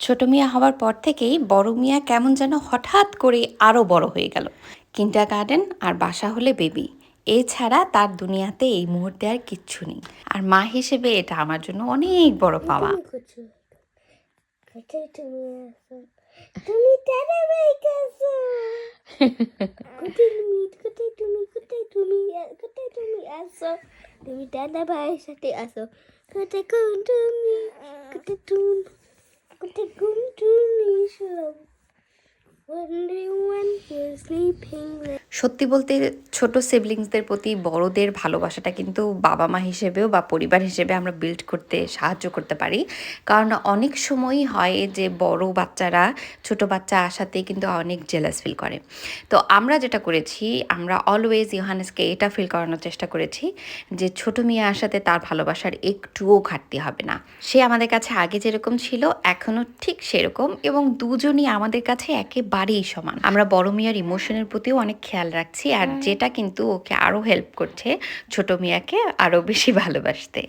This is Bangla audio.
ছোট মিয়া হওয়ার পর থেকেই বড় মিয়া কেমন যেন হঠাৎ করে আরও বড় হয়ে গেল। কিন্ডার গার্ডেন আর বাসা হলে বেবি। এছাড়া তার দুনিয়াতে এই মুহূর্তে আর কিচ্ছু নেই। আর মা হিসেবে এটা আমার জন্য অনেক বড় পাওয়া। তুমি কোথায় তুমি? তুমি? তুমি? আসো? তুমি দাদা ভাইয়ের সাথে আসো। কোথায় কোন তুমি? তুমি? Wondering when you're sleeping সত্যি বলতে ছোট সিবলিংসদের প্রতি বড়দের ভালোবাসাটা কিন্তু বাবা মা হিসেবেও বা পরিবার হিসেবে আমরা বিল্ড করতে সাহায্য করতে পারি। কারণ অনেক সময়ই হয় যে বড় বাচ্চারা ছোট বাচ্চা আসাতেই কিন্তু অনেক জেলাস ফিল করে। তো আমরা যেটা করেছি, আমরা অলওয়েজ ইহানেসকে এটা ফিল করানোর চেষ্টা করেছি যে ছোট মেয়ে আসাতে তার ভালোবাসার একটুও ঘাটতি হবে না। সে আমাদের কাছে আগে যেরকম ছিল, এখনও ঠিক সেরকম এবং দুজনই আমাদের কাছে একেবারেই সমান। আমরা বড় মেয়ের ইমোশনের প্রতিও অনেক খেয়াল রাখছি। আর যেটা কিন্তু ওকে আরও হেল্প করছে ছোট মিয়াকে আরও বেশি ভালোবাসতে।